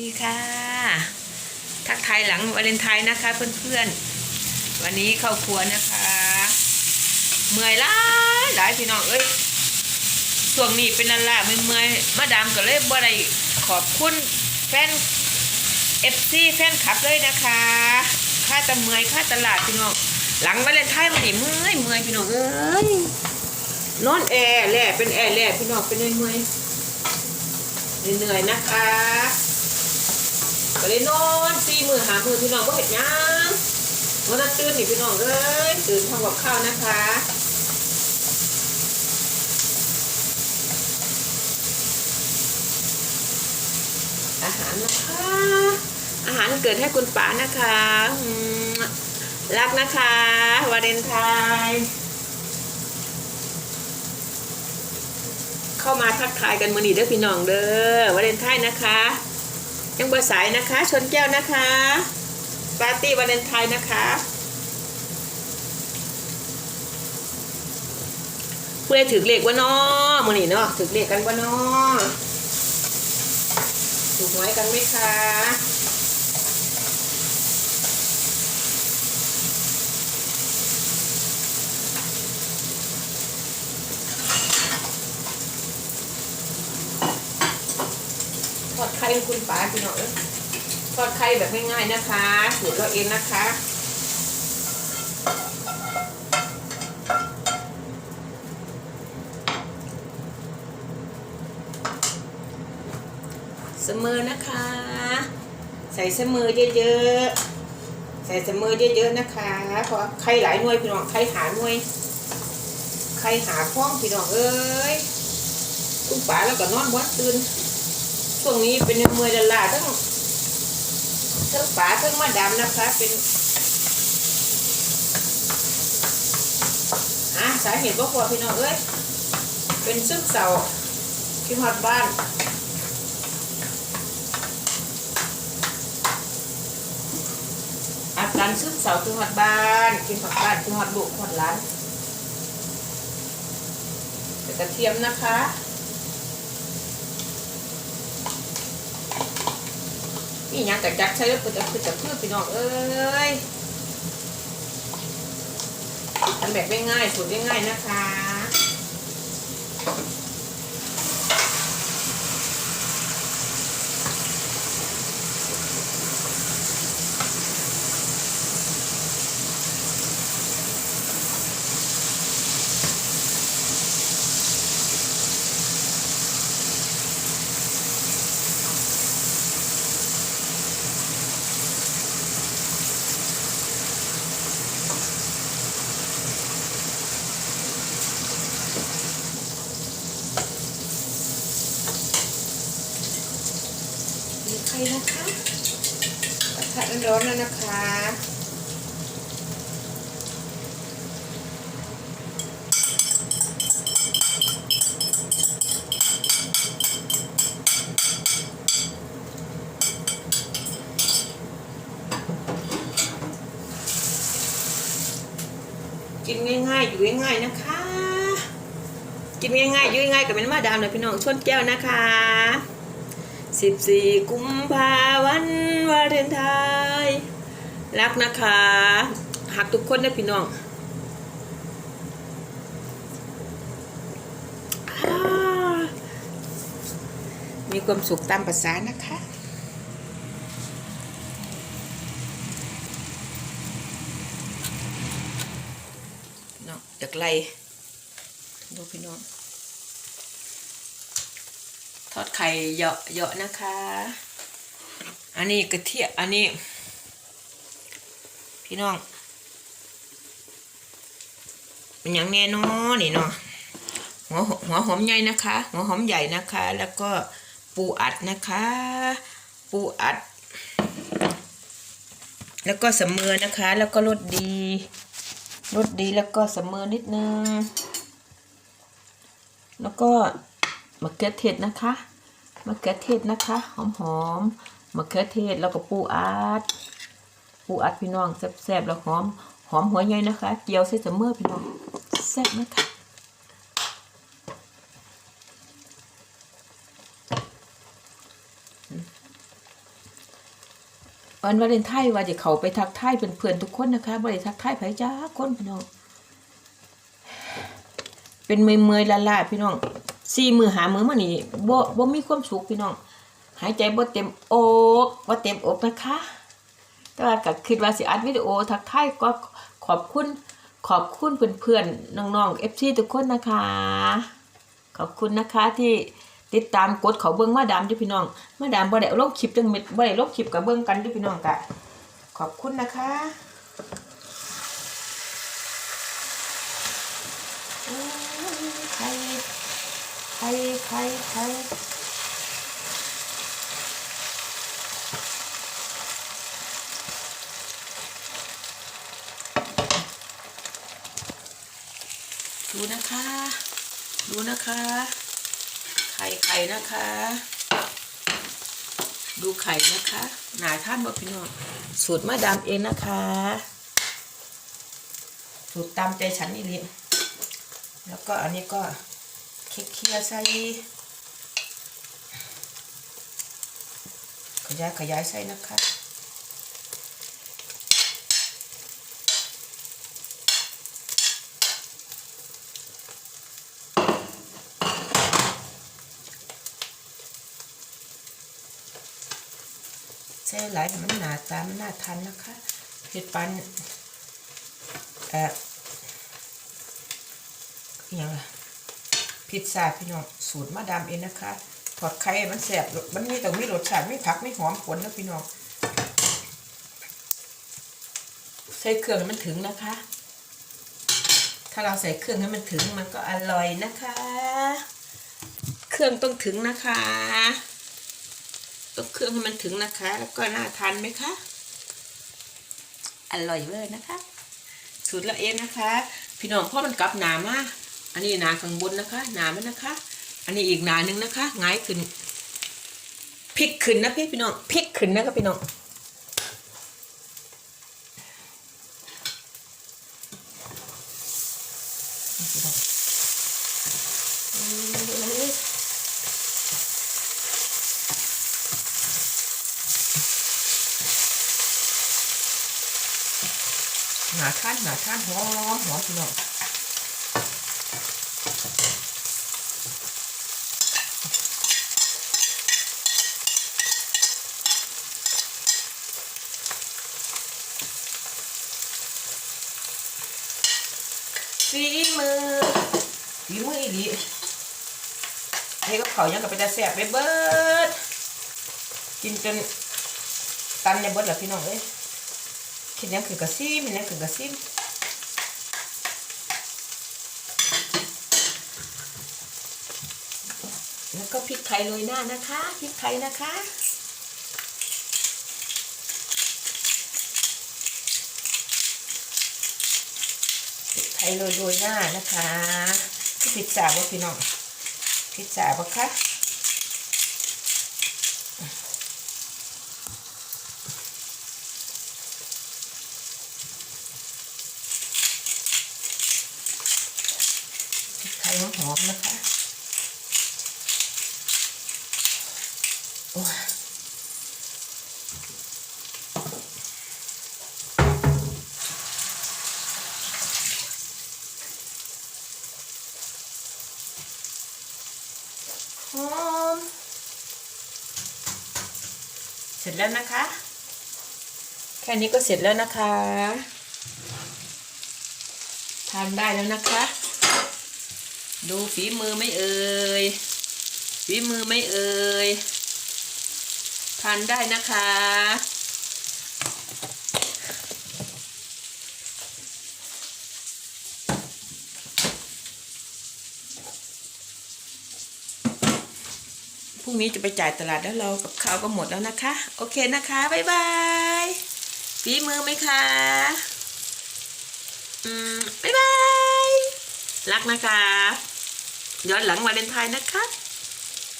ดีค่ะ ทักทายหลังวาเลนไทน์นะคะ เพื่อนๆ วันนี้เข้าครัวนะคะ เมื่อยล้าหลายพี่น้องเอ้ยช่วงนี้เป็นนันละเมื่อยมาดามก็เลยบ่ได้ขอบคุณแฟนเอฟซีแฟนคลับเลยนะคะ ค่าแตะเมื่อยค่าตลาดพี่น้อง หลังวาเลนไทน์มันนี่เมื่อยเมื่อยพี่น้องเอ้ยนอนแอร์แหล่เป็นแอร์แหล่พี่น้องเป็นเมื่อยเหนื่อยนะคะ ก็เลยนอนสี่มือหามือพี่น้องก็เห็นยังวันนั้นตื่นนี่พี่น้องเอ้ยตื่นทำกับข้าวนะคะอาหารนะคะ อาหารเกิดให้คุณป๋านะคะรักนะคะวาเลนไทน์เข้ามาทักทายกันมือนีเด้อพี่น้องเด้อวาเลนไทน์นะคะ ยังเบอร์สายนะคะ ชนแก้วนะคะปาร์ตี้วันเลนไทน์นะคะเพื่อถือเลขว่าน้อมือนี่เนาะถือเลขกันว่าน้อถูกหวยกันไหมคะทอดไข่ให้คุณป๋าพี่น้องทอดไข่แบบง่ายๆนะคะสูตรเราเองนะคะเสมอนะคะ ใส่เสมอเยอะๆ ใส่เสมอเยอะๆนะคะเพราะไข่หลายหน่วยพี่น้องไข่หาหน่วยไข่หาพ้องพี่น้องเอ้ยคุณป๋าแล้วก็นอนวันตื่น ช่วงนี้เป็นเมื่อยละลาทั้งทั้งป๋าทั้งมาดามนะคะ เป็นอะสาเหตุว่าพอพี่น้องเอ้ยเป็นซึมเศร้าที่ฮอดบ้านอาการซึมเศร้าคือหอดบ้านกินหอดบ้านคือหอดลูกหอดหลานใส่กระเทียมนะคะ นี่ยังกระจักใช้แล้วก็จะคือจะพืชพี่น้องเอ้ยทำแบบง่ายๆสูตรง่ายๆนะคะ ร้อนแล้วนะคะ กินง่ายๆ อยู่ง่ายๆนะคะ กินง่ายๆ อยู่ง่ายๆกับเป็นมาดามเลยพี่น้องชวนแก้วนะคะ สิบสี่กุมภาวันวาเลนไทน์รักนะคะหักทุกคนนะพี่น้องอมีความสุขตามภาษานะคะนองจากไรดูพี่น้อง ไข่เยาะเยาะนะคะ อันนี้กระเทียมอันนี้ พี่น้องเป็นอย่างแน่นอนนี่เนาะหัวหัวหอมใหญ่นะคะ หัวหอมใหญ่นะคะ แล้วก็ปูอัดนะคะ ปูอัด แล้วก็สมือนะคะ แล้วก็รสดีรสดีแล้วก็สมือนิดนึง แล้วก็มะเขือเทศนะคะ มะเขือเทศนะคะ หอมหอมๆมะเขือเทศแล้วก็ปูอัดปูอัดพี่น้องแซ่บๆแล้วหอมหอมหัวใหญ่นะคะ เกี๊ยวใส่เสมอพี่น้องแซ่บนะคะวันวาเลนไทน์ว่าจะเขาไปทักทายเพื่อนๆทุกคนนะคะบ่ได้ทักทายไผจ้าคนพี่น้อง เป็นเมื่อยๆล้าพี่น้อง สี่มือหามือมานี่บ่บ่มีความสุขพี่น้องหายใจบ่เต็มอกบ่เต็มอกนะคะ แต่ว่าก็คิดว่าสิอัดวิดีโอทักทายก็ขอบคุณขอบคุณเพื่อนๆน้องๆ FC ทุกคนนะคะ ขอบคุณนะคะที่ติดตามกดเขาเบิ่งมาดามด้วยพี่น้องมาดามบ่ได้ลงคลิปจังเม็ดบ่ได้ลงคลิปกับเบิ่งกันด้วยพี่น้องกะขอบคุณนะคะโอ้ยใครใค รใครใครดูนะคะ ดูนะคะ ไข่ไข่นะคะ ดูไข่นะคะหนาท่านบ่พี่น้องสูตรมาดามเองนะคะ สูตรตามใจฉันนี่เลยแล้วก็อันนี้ก็ เคลียร์ใส่ขยายขยายใส่นะคะใช่หลายมันหนาตามันน่าทานนะคะเห็ดปันเอ่ออย่างไร พิซซ่าพี่น้องสูตรมาดามเองนะคะถอดไข่มันแสบมันมีแต่มีรสชาติไม่ผักไม่หอมผลนะพี่น้องใส่เครื่องให้มันถึงนะคะ ถ้าเราใส่เครื่องให้มันถึงมันก็อร่อยนะคะ เครื่องต้องถึงนะคะต้องเครื่องให้มันถึงนะคะ แล้วก็น่าทานไหมคะอร่อยเลยนะคะสูตรละเองนะคะ พี่น้องพ่อมันกลับหนามา อันนี้หนาข้างบนนะคะ หนามันนะคะ อันนี้อีกหนาหนึ่งนะคะหงายขึ้นพลิกขึ้นนะพี่พี่น้องพลิกขึ้นนะครับพี่น้องนี่พี่น้องนี่ๆๆหนาท่านหนาท่านหอมหอมพี่น้องฝีมือ ฝีมืออีหลีไอ้ก็เขายังกับไปแต่แสบไปเบิดกินจนตันในเบิดแหละพี่น้องเอ้ยคิดยังคือกระซิบยังคือกระซิบแล้วก็พริกไทยโรยหน้านะคะพริกไทยนะคะพริกไทยโรยโรยหน้านะคะ พิซซ่าบ่พี่น้องพิซซ่าบ่คะไข่หอมๆนะคะโอ้ยหอม เสร็จแล้วนะคะ แค่นี้ก็เสร็จแล้วนะคะ ทานได้แล้วนะคะ ดูฝีมือไม่เอ่ยฝีมือไม่เอ่ยทานได้นะคะ พรุ่งนี้จะไปจ่ายตลาดแล้วเรากับข้าวก็หมดแล้วนะคะ โอเคนะคะบ๊ายบายฝีมือไหมคะอืมบ๊ายบายรักนะคะย้อนหลังวาเลนไทน์นะคะ